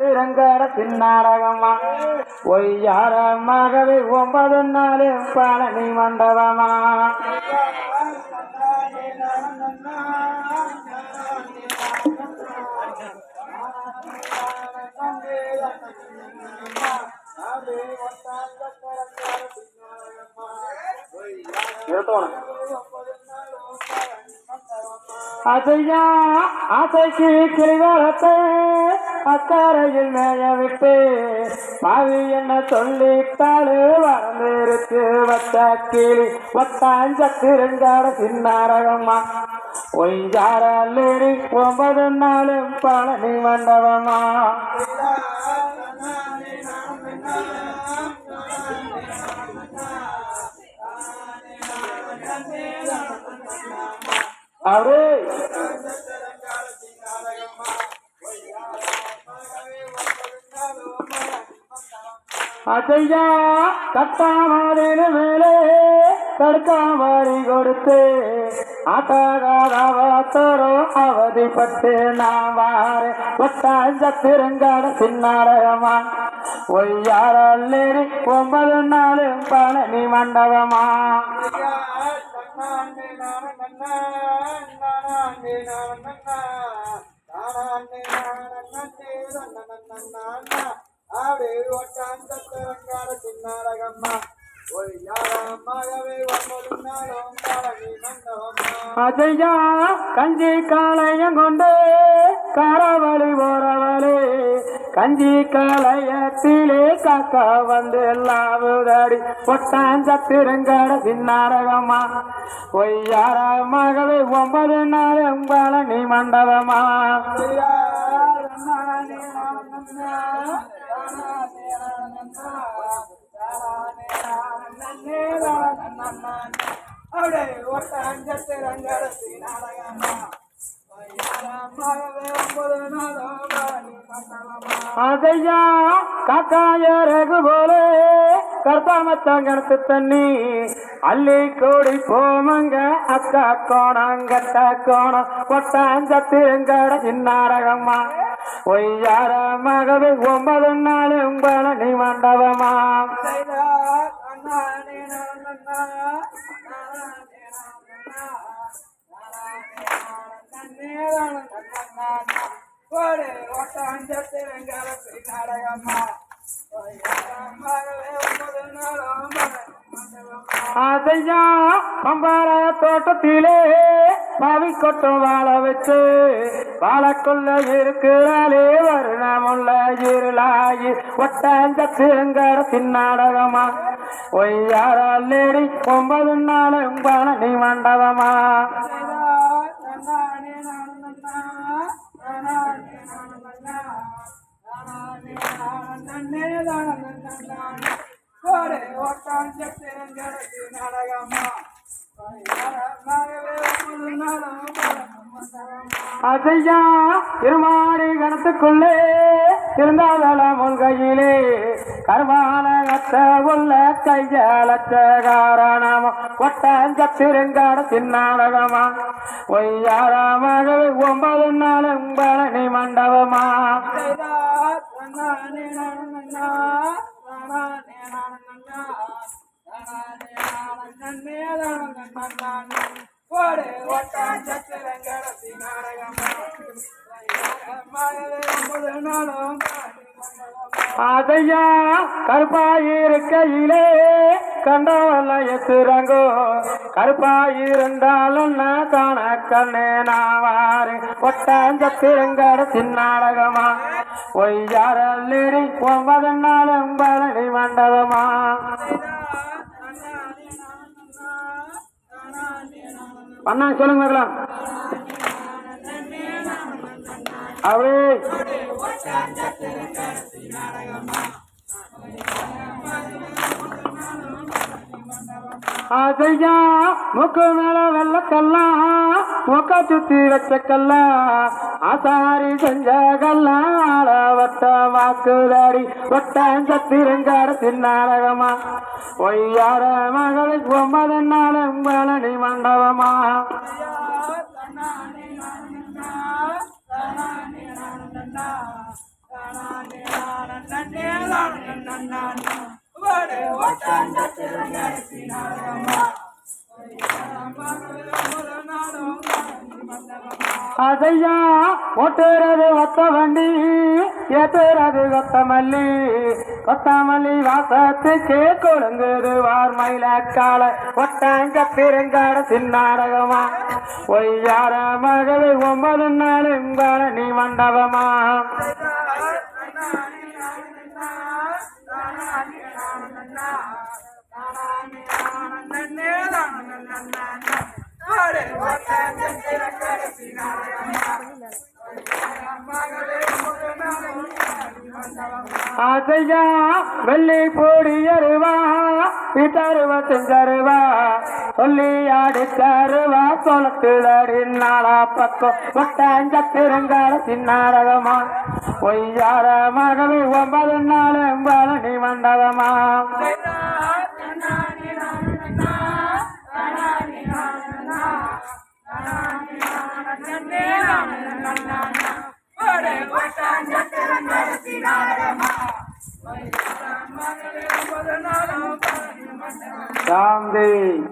திரங்கட பின்னாடகம்மா ஒய்யாரமாகவே ஒன்பது நாள் பழனி மண்டபமா அதையா அசைக்கு கிரிவலத்தை. அக்கறையில் மேய விட்டு பாவி என்ன சொல்லிட்டாலே வளர்ந்திருக்கு வச்ச கீழி ஒட்டாஞ்ச திருங்காட சின்னாரகம்மா. ஒய்யாரல்லேரி ஒன்பது நாளும் பழனி மண்டபமா அவரே அதையா கட்டாமதின் மேலே தடுக்காமறி கொடுத்து ஆட்டாகாதவத்தரோ அவதிப்பட்டு நான் வாரு. ஒட்டாஞ்ச திருங்காட சின்னாடகமா ஒய்யாரல்லேரி ஒன்பது நாளும் பழனி மண்டபமா. அதையா கஞ்சி காளையம் கொண்டு கரவழி போறவளே கஞ்சி காளையத்திலே காக்கா வந்து எல்லாவுதாடி ஒட்டாஞ்சத்திருங்கட திருங்கட சின்னாரகமா ஒய்யாரமாகவே ஒன்பது நாள் பழனி மண்டபமா. அதையா காக்காயரகு போலே கர்த்தாமத்தாங்கடுத்து தண்ணி. அள்ளி கூடி போமங்க அக்கா கோணம். கட்ட கோணம் கொட்டாஞ்சத்திருங்கட சின்னாரகம்மா. ஒய்யார மகவே ஒன்பது நாள் பழனி மண்டபமா. அதையா பம்பார தோட்டத்திலே பாவி கொட்டும் வாழ வச்சு வாழக்குள்ள இருக்கிறாளே வருணமுள்ள இருளாயி ஒட்டாந்த திருங்கட சின்னாடகமா. ஒய்யார லேடி ஒன்பது நாளும் பழனி மண்டபமா அதையா திருமாறு கணத்துக்குள்ளே இருந்தாதல முல்கையிலே கர்மானகத்த உள்ள கையாலத்த காரணமா? ஒட்டாஞ்ச திருங்காட சின்னாடகமா ஒய்யாரமாகவே ஒன்பது நாளும் பழனி மண்டபமா? அதையா கருப்பாயிருக்கையிலே கண்டவல்ல எத்துறங்கோ கருப்பாயிருந்தாலும் நான் காண கண்ணே நாவாறு வாரு ஒட்டாஞ்ச திருங்கட சின்னாடகமா ஒய்யாரல்லேரி ஒன்பது நாளும் பழனி மண்டபமா? அண்ணா சொல்லுங்க பார்க்கலாம் அப்படியே ஆசையா? முக்கு மேல வெள்ளக்கல்லா? முக்க சுத்தி வச்ச கல்லா ஆசாரி செஞ்ச கல்லா வட்ட வாக்குதாடி ஒட்டாஞ்ச திருங்காட சின்னாடகமா ஒய்யார மகளுக்கு ஒன்பது அதையா ஓட்டுறது ஒத்த வண்டி ஏத்துறது கொத்தமல்லி கொத்தமல்லி வாசத்துக்கே கொழுங்குது வார்மையில கால. ஒட்டாங்க பெருங்காட சின்னாடகமா. ஒய்யார மகளை ஒன்பது நாள் நீ மண்டபமா அதையா வெள்ளை போடி அருவா வீட்டருவா செஞ்சருவா சொல்லி அடிச்சருவா சொலத்துதடி நாளா பக்கம். ஒட்டாஞ்ச பெருங்கால சின்னாரகமா பொய்யார மகளே ஒன்பது நாள் நீ மண்டபமா Gandhi.